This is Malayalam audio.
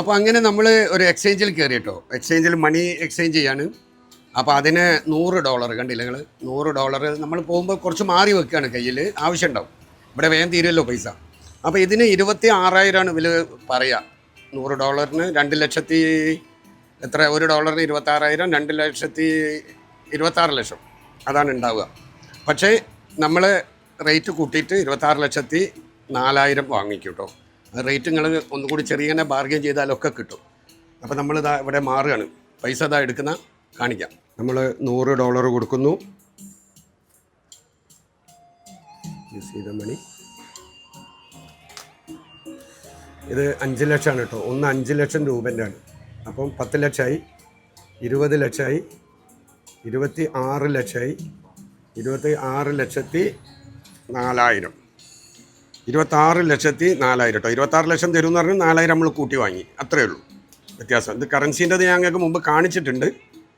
അപ്പോൾ അങ്ങനെ നമ്മൾ ഒരു എക്സ്ചേഞ്ചിൽ കയറി കേട്ടോ എക്സ്ചേഞ്ചിൽ മണി എക്സ്ചേഞ്ച് ചെയ്യാണ്. അപ്പോൾ അതിന് നൂറ് ഡോളർ കണ്ടില്ല നിങ്ങൾ നൂറ് ഡോളർ നമ്മൾ പോകുമ്പോൾ കുറച്ച് മാറി വെക്കുകയാണ് കയ്യിൽ ആവശ്യം ഉണ്ടാവും ഇവിടെ വേഗം തീരുമല്ലോ പൈസ. അപ്പോൾ ഇതിന് ഇരുപത്തി ആറായിരമാണ് വില പറയുക നൂറ് ഡോളറിന് രണ്ട് ലക്ഷത്തി എത്ര? ഒരു ഡോളറിന് ഇരുപത്താറായിരം രണ്ട് ലക്ഷത്തി ഇരുപത്താറ് ലക്ഷം. അതാണ് ഉണ്ടാവുക. പക്ഷേ നമ്മൾ റേറ്റ് കൂട്ടിയിട്ട് ഇരുപത്താറ് ലക്ഷത്തി നാലായിരം വാങ്ങിക്കും കേട്ടോ റേറ്റ് നിങ്ങൾ ഒന്നുകൂടി ചെറിയ ബാർഗെയിൻ ചെയ്താലൊക്കെ കിട്ടും. അപ്പോൾ നമ്മൾ ഇതാ ഇവിടെ മാറുകയാണ്. പൈസ ഇതാ എടുക്കുന്ന കാണിക്കാം. നമ്മൾ നൂറ് ഡോളർ കൊടുക്കുന്നു. മണി ഇത് അഞ്ച് ലക്ഷമാണ് കേട്ടോ. ഒന്ന് അഞ്ച് ലക്ഷം രൂപന്റെ ആണ്. അപ്പം പത്ത് ലക്ഷമായി ഇരുപത് ലക്ഷമായി ഇരുപത്തി ആറ് ലക്ഷമായി ഇരുപത്തി ആറ് ലക്ഷത്തി നാലായിരം. ഇരുപത്താറ് ലക്ഷത്തി നാലായിരം കേട്ടോ ഇരുപത്താറ് ലക്ഷം തരും എന്ന് പറഞ്ഞാൽ നാലായിരം നമ്മൾ കൂട്ടി വാങ്ങി. അത്രയേ ഉള്ളൂ. വ്യത്യാസം. ഇത് ഞാൻ ഞങ്ങൾക്ക് മുമ്പ് കാണിച്ചിട്ടുണ്ട്.